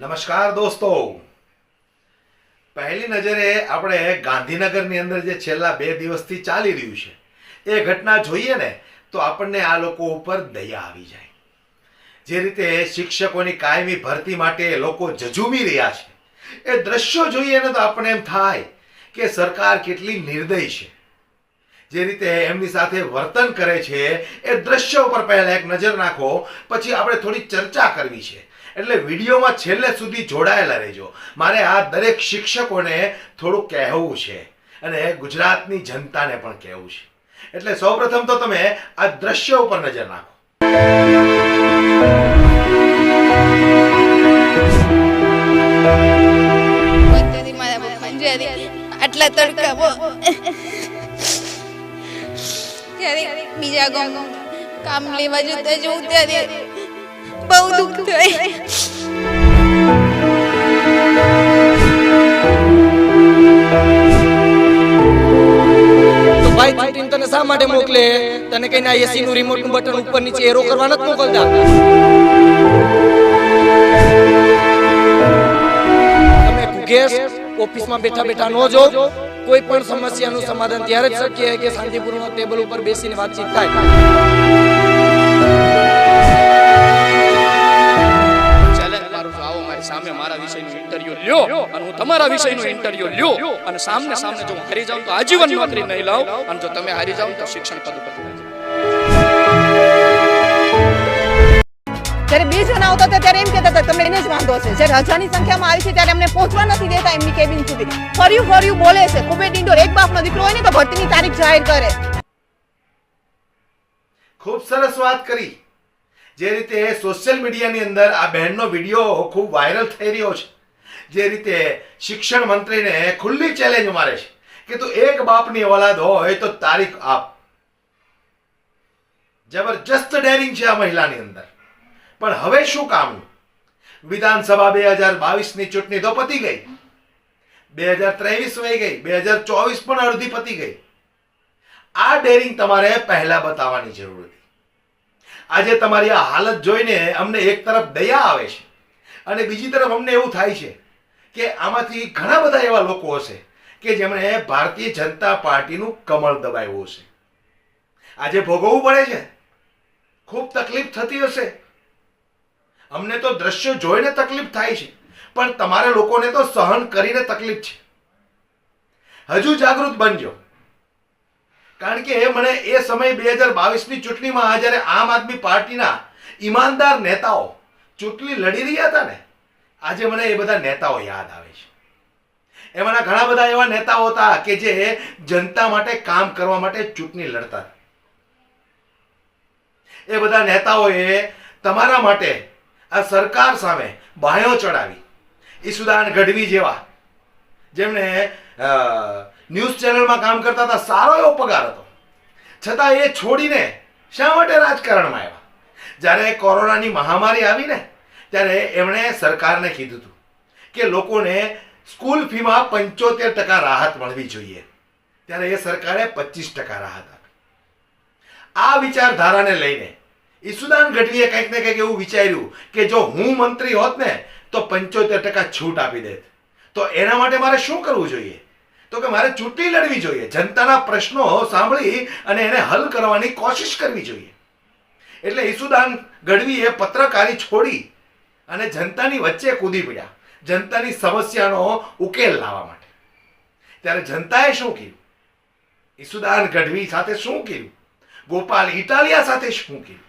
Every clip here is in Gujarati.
નમસ્કાર દોસ્તો. પહેલી નજરે આપણે ગાંધીનગરની અંદર જે છેલ્લા બે દિવસથી ચાલી રહ્યું છે, એ ઘટના જોઈએ ને, તો આપણને આ લોકો ઉપર દયા આવી જાય. જે રીતે શિક્ષકોની કાયમી ભરતી માટે લોકો જજુમી રહ્યા છે. એ દ્રશ્યો જોઈએ ને તો આપણને એમ થાય કે સરકાર કેટલી નિર્દય છે. જે રીતે એમની સાથે વર્તન કરે છે, એ દ્રશ્ય ઉપર પહેલા એક નજર નાખો, પછી આપણે થોડી ચર્ચા કરવી છે. એટલે વિડીયોમાં છેલ્લે સુધી જોડાયેલા રહેજો. મારે આ દરેક શિક્ષકોને થોડું કહેવું છે અને ગુજરાતની જનતાને પણ કહેવું છે. એટલે સૌપ્રથમ તો તમે આ દ્રશ્ય ઉપર નજર નાખો. આટલા તડકા બીજા કામ લેવા જતા જવું ત્યારે બહુ દુઃખ થાય. ભાઈ છૂટીને તને શા માટે મોકલે? તને કઈ એસી નું રિમોટનું બટન ઉપર નીચે એરો કરવા નથી મોકલતા? તમે ગેસ, ઓફિસમાં બેઠા બેઠા ન જો. કોઈ પણ સમસ્યાનું સમાધાન ત્યારે જ શક્ય કે શાંતિપૂર્ણ ટેબલ ઉપર બેસીને વાતચીત થાય. સામે મારા વિષયનું ઇન્ટરવ્યુ લ્યો અને હું તમારા વિષયનું ઇન્ટરવ્યુ લ્યો. અને સામને સામને જો હું હારી જાઉં તો આજીવન નોકરી નહીં લાવ. અને જો તમે હારી જાવ તો શિક્ષણ પદ પર જ્યારે બે જણા આવતા હતા ત્યારે એમ કહેતા હતા તમને એને જ વાંધો છે જ્યારે હજારની સંખ્યામાં આવી છે ત્યારે અમને પહોંચવા નથી દેતા એમની કેબિન સુધી. ફર્યું ફર્યું બોલે છે કુબેર ડિંડોર એક બાપનો દીકરો હોય ને તો ભરતીની તારીખ જાહેર કરે. ખૂબ સરસ વાત કરી. જે રીતે સોશિયલ મીડિયાની અંદર આ બહેનનો વીડિયો ખૂબ વાયરલ થઈ રહ્યો છે, જે રીતે શિક્ષણ મંત્રીને ખુલ્લી ચેલેન્જ મારે છે કે તું એક બાપની ઓલાદ હોય તો તારીખ આપ. જબરજસ્ત ડેરિંગ છે આ મહિલાની અંદર. પણ હવે શું કામ વિધાનસભા બે હજાર બાવીસની ચૂંટણી તો પતી ગઈ. બે હજાર ત્રેવીસ વહી ગઈ, બે હજાર ચોવીસ પણ અડધી પતી ગઈ. આ ડેરિંગ તમારે પહેલા બતાવવાની જરૂર હતી. આજે તમારી આ હાલત જોઈને અમને એક તરફ દયા આવે છે અને બીજી તરફ અમને એવું થાય છે કે આમાંથી ઘણા બધા એવા લોકો હશે કે જેમણે ભારતીય જનતા પાર્ટીનું કમળ દબાવ્યું હશે. આજે ભોગવવું પડે છે. ખૂબ તકલીફ થતી હશે. અમને તો દ્રશ્યો જોઈને તકલીફ થાય છે, પણ તમારે લોકોને તો સહન કરીને તકલીફ છે. હજુ જાગૃત બનજો. કારણ કે મને એ સમય બે હજાર બાવીસની ચૂંટણીમાં જ્યારે આમ આદમી પાર્ટીના ઈમાનદાર નેતાઓ ચૂંટણી લડી રહ્યા હતા ને, આજે મને એ બધા નેતાઓ યાદ આવે છે એમાંના ઘણા બધા એવા નેતાઓ હતા કે જે જનતા માટે કામ કરવા માટે ચૂંટણી લડતા. એ બધા નેતાઓએ તમારા માટે આ સરકાર સામે બાયો ચડાવી ઈસુદાન ગઢવી જેવા જેમણે ન્યૂઝ ચેનલમાં કામ કરતા હતા, સારો એવો પગાર હતો. છતાં એ છોડીને શા માટે રાજકારણમાં આવ્યા? જ્યારે કોરોનાની મહામારી આવીને, ત્યારે એમણે સરકારને કીધું હતું કે લોકોને સ્કૂલ ફીમાં પંચોતેર ટકા રાહત મળવી જોઈએ. ત્યારે એ સરકારે પચીસ ટકા રાહત આપી. આ વિચારધારાને લઈને ઈસુદાન ગઢવીએ કંઈક ને કંઈક એવું વિચાર્યું કે જો હું મંત્રી હોત ને, તો પંચોતેર ટકા છૂટ આપી દેત. તો એના માટે મારે શું કરવું જોઈએ? તો કે મારે ચૂંટણી લડવી જોઈએ. જનતાના પ્રશ્નો સાંભળી અને એને હલ કરવાની કોશિશ કરવી જોઈએ. એટલે ઈસુદાન ગઢવીએ પત્રકારી છોડી અને જનતાની વચ્ચે કૂદી પડ્યા. જનતાની સમસ્યાનો ઉકેલ લાવવા માટે. ત્યારે જનતાએ શું કર્યું? ઈસુદાન ગઢવી સાથે શું કર્યું? ગોપાલ ઇટાલિયા સાથે શું કર્યું?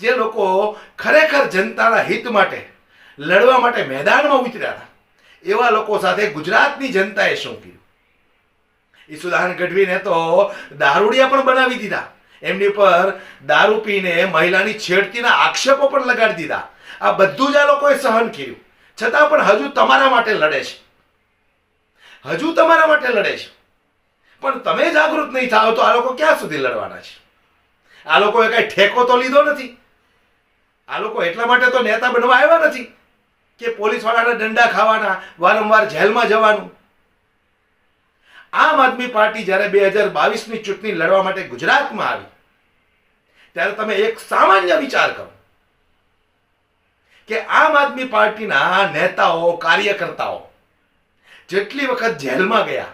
જે લોકો ખરેખર જનતાના હિત માટે, લડવા માટે મેદાનમાં ઉતર્યા હતા. એવા લોકો સાથે ગુજરાતની જનતાએ શું કર્યું? ઈસુદાન ગઢવીને તો દારૂડિયા પણ બનાવી દીધા. એમની પર દારૂ પીને મહિલાની છેડતીના આક્ષેપો પણ લગાડી દીધા. આ બધું જ આ લોકોએ સહન કર્યું. છતાં પણ હજુ તમારા માટે લડે છે. હજુ તમારા માટે લડે છે. પણ તમે જાગૃત નહીં થાઓ તો આ લોકો ક્યાં સુધી લડવાના છે? આ લોકોએ કાંઈ ઠેકો તો લીધો નથી. આ લોકો એટલા માટે તો નેતા બનવા આવ્યા નથી. કે પોલીસવાળાના દંડા ખાવાના, વારંવાર જેલમાં જવાનું. આમ આદમી પાર્ટી જ્યારે બે હજાર બાવીસની ચૂંટણી લડવા માટે ગુજરાતમાં આવી, ત્યારે તમે એક સામાન્ય વિચાર કરો કે આમ આદમી પાર્ટીના નેતાઓ, કાર્યકર્તાઓ જેટલી વખત જેલમાં ગયા,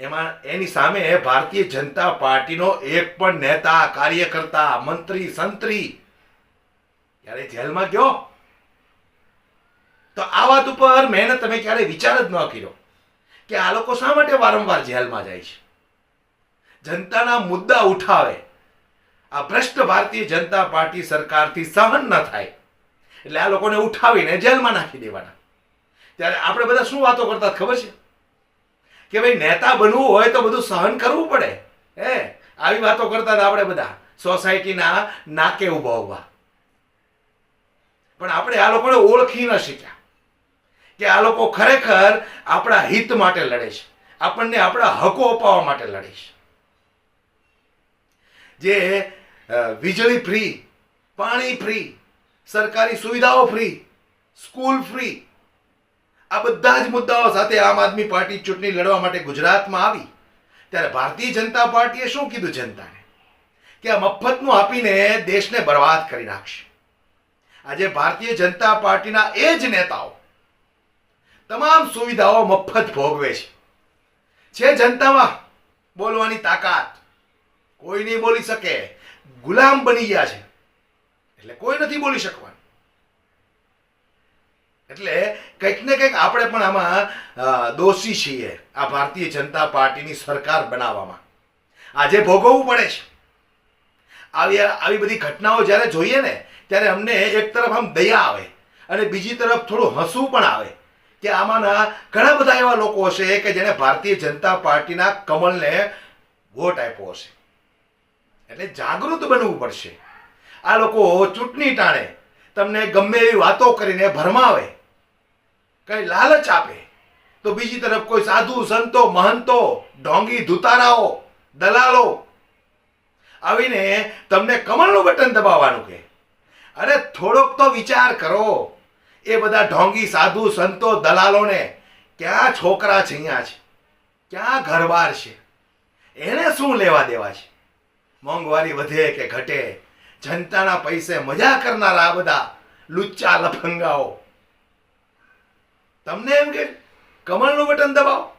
એમાં એની સામે ભારતીય જનતા પાર્ટીનો એક પણ નેતા, કાર્યકર્તા, મંત્રી, સંત્રી ત્યારે જેલમાં ગયો? તો આ વાત ઉપર મહેનત તમે ક્યારેય વિચાર જ ન કર્યો કે આ લોકો શા માટે વારંવાર જેલમાં જાય છે? જનતાના મુદ્દા ઉઠાવે. આ ભ્રષ્ટ ભારતીય જનતા પાર્ટી સરકારથી સહન ન થાય. એટલે આ લોકોને ઉઠાવીને જેલમાં નાખી દેવાના. ત્યારે આપણે બધા શું વાતો કરતા ખબર છે? કે ભાઈ નેતા બનવું હોય તો બધું સહન કરવું પડે. હે? આવી વાતો કરતા હતા આપણે બધા. સોસાયટીના નાકે ઊભા ઊભા પણ આપણે આ લોકોને ઓળખી ન શીખ્યા કે આ લોકો ખરેખર આપણા હિત માટે લડે છે. આપણને આપણા હકો અપાવવા માટે લડે છે. જે વીજળી ફ્રી, પાણી ફ્રી, સરકારી સુવિધાઓ ફ્રી, સ્કૂલ ફ્રી, આ બધા જ મુદ્દાઓ સાથે આમ આદમી પાર્ટી ચૂંટણી લડવા માટે ગુજરાતમાં આવી. ત્યારે ભારતીય જનતા પાર્ટીએ શું કીધું જનતાને? કે આ મફતનું આપીને દેશને બરબાદ કરી નાખશે. આજે ભારતીય જનતા પાર્ટીના એ જ નેતાઓ તમામ સુવિધાઓ મફત ભોગવે છે. છે જનતામાં બોલવાની તાકાત. કોઈ નહીં બોલી શકે. ગુલામ બની ગયા છે. એટલે કોઈ નથી બોલી શકવાનું. એટલે કંઈક ને કંઈક આપણે પણ આમાં દોષી છીએ આ ભારતીય જનતા પાર્ટીની સરકાર બનાવવામાં. આજે ભોગવવું પડે છે. આવી આવી બધી ઘટનાઓ જ્યારે જોઈએ ને, ત્યારે અમને એક તરફ આમ દયા આવે અને બીજી તરફ થોડું હસવું પણ આવે. કે આમાંના ઘણા બધા એવા લોકો હશે કે જેને ભારતીય જનતા પાર્ટીના કમલને વોટ આપ્યો હશે. એટલે જાગૃત બનવું પડશે. આ લોકો ચૂંટણી ટાણે તમને ગમે એવી વાતો કરીને ભરમાવે, કઈ લાલચ આપે, તો બીજી તરફ કોઈ સાધુ, સંતો, મહંતો, ઢોંગી, ધુતારાઓ, દલાલો આવીને તમને કમળનું બટન દબાવવાનું કે અરે થોડોક તો વિચાર કરો. એ બધા ઢોંગી, સાધુ, સંતો, દલાલોને ક્યાં છોકરા છે અહીંયા છે? ક્યાં ઘરબાર છે? એને શું લેવા દેવા છે? મોંઘવારી વધે કે ઘટે? જનતાના પૈસે મજા કરનારા આ બધા લુચ્ચા લફંગાઓ. તમને એમ કે કમળનું બટન દબાવો?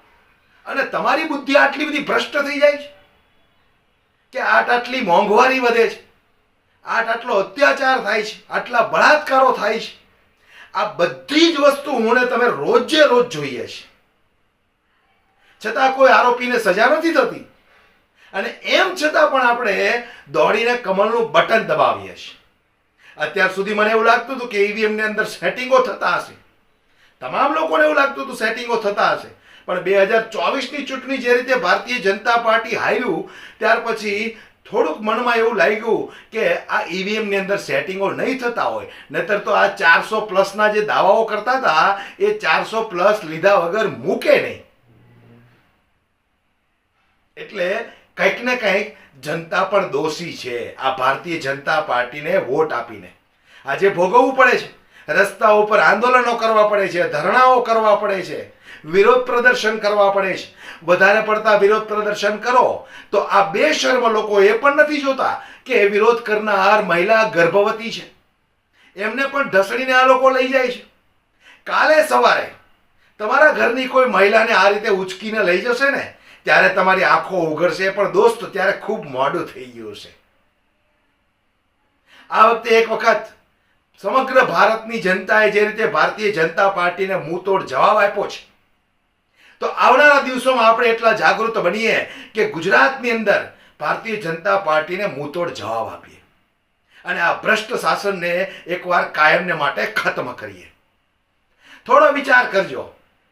અને તમારી બુદ્ધિ આટલી બધી ભ્રષ્ટ થઈ જાય છે? કે આટ આટલી મોંઘવારી વધે છે? આટ આટલો અત્યાચાર થાય છે? આટલા બળાત્કારો થાય છે? આ બધી જ વસ્તુ હું તમે રોજે રોજ જોઈએ છે. છતાં કોઈ આરોપીને સજા નથી થતી. અને એમ છતાં પણ આપણે દોડીને કમળનું બટન દબાવીએ છીએ. અત્યાર સુધી મને એવું લાગતું હતું કે ઈવીએમની અંદર સેટિંગો થતા હશે. તમામ લોકોને એવું લાગતું હતું સેટિંગો થતા હશે. પણ બે હજાર ચોવીસની ચૂંટણી જે રીતે ભારતીય જનતા પાર્ટી હાર્યું, ત્યાર પછી થોડુંક મનમાં એવું લાગ્યું કે આ ઈવીએમની અંદર સેટિંગો નહીં થતા હોય. નહીતર તો આ ચારસો પ્લસના જે દાવાઓ કરતા હતા, એ ચારસો પ્લસ લીધા વગર મૂકે નહીં. એટલે કંઈક ને કંઈક જનતા પણ દોષી છે. આ ભારતીય જનતા પાર્ટીને વોટ આપીને. આજે ભોગવવું પડે છે. રસ્તા ઉપર આંદોલનો કરવા પડે છે, ધરણાઓ કરવા પડે છે. વિરોધ પ્રદર્શન કરવા પડે છે. વધારે પડતા વિરોધ પ્રદર્શન કરો, તો આ બે શર્મ લોકો એ પણ નથી જોતા કે વિરોધ કરનાર મહિલા ગર્ભવતી છે. એમને પણ ઢસડીને આ લોકો લઈ જાય છે. કાલે સવારે તમારા ઘરની કોઈ મહિલાને આ રીતે ઉચકીને લઈ જશે ને, ત્યારે તમારી આંખો ઉઘડશે, પણ દોસ્ત, ત્યારે ખૂબ મોડું થઈ ગયું છે. આ વખતે એક વખત સમગ્ર ભારતની જનતાએ જે રીતે ભારતીય જનતા પાર્ટીને મુંતોડ જવાબ આપ્યો છે. તો આવનારા દિવસોમાં આપણે એટલા જાગૃત બનીએ કે ગુજરાતની અંદર ભારતીય જનતા પાર્ટીને મૂતોડ જવાબ આપીએ. અને આ ભ્રષ્ટ શાસનને એકવાર કાયમને માટે ખતમ કરીએ. થોડો વિચાર કરજો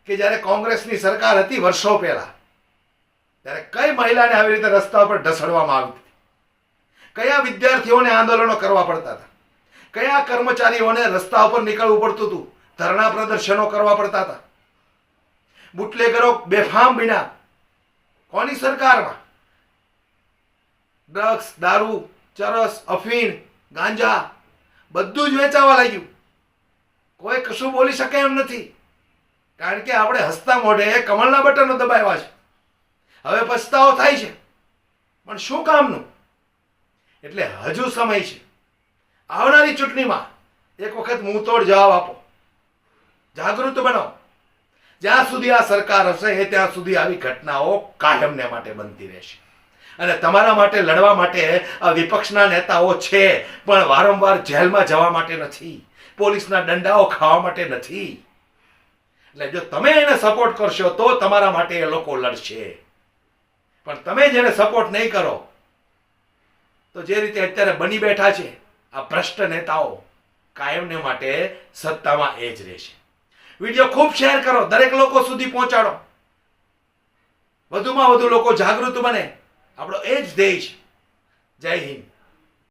કે જ્યારે કોંગ્રેસની સરકાર હતી વર્ષો પહેલા, ત્યારે કઈ મહિલાને આવી રીતે રસ્તા પર ઢસડવામાં આવી કયા વિદ્યાર્થીઓને આંદોલનો કરવા પડતા હતા? કયા કર્મચારીઓને રસ્તા ઉપર નીકળવું પડતું હતું? ધરણા પ્રદર્શનો કરવા પડતા હતા? બુટલેગરો બેફામ બીણા. કોની સરકારમાં? ડ્રગ્સ, દારૂ, ચરસ, અફીણ, ગાંજા, બધું જ વેચાવા લાગ્યું. કોઈ કશું બોલી શકે એમ નથી. કારણ કે આપણે હસતા મોઢે કમળના બટનો દબાવ્યા છે. હવે પસ્તાવો થાય છે. પણ શું કામનું? એટલે હજુ સમય છે. આવનારી ચૂંટણીમાં એક વખત મુંહતોડ જવાબ આપો. જાગૃત બનો. જ્યાં સુધી આ સરકાર હશે ત્યાં સુધી આવી ઘટનાઓ કાયમને માટે બનતી રહેશે. અને તમારા માટે, લડવા માટે આ વિપક્ષના નેતાઓ છે, પણ વારંવાર જેલમાં જવા માટે નથી. પોલીસના દંડાઓ ખાવા માટે નથી. એટલે જો તમે એને સપોર્ટ કરશો, તો તમારા માટે એ લોકો લડશે. પણ તમે જેને સપોર્ટ નહીં કરો, તો જે રીતે અત્યારે બની બેઠા છે, આ ભ્રષ્ટ નેતાઓ કાયમને માટે સત્તામાં એ જ રહેશે. વીડિયો ખૂબ શેર કરો, દરેક લોકો સુધી પહોંચાડો. વધુમાં વધુ લોકો જાગૃત બને. આપણો એ જ ધ્યેય છે. જય હિન્દ.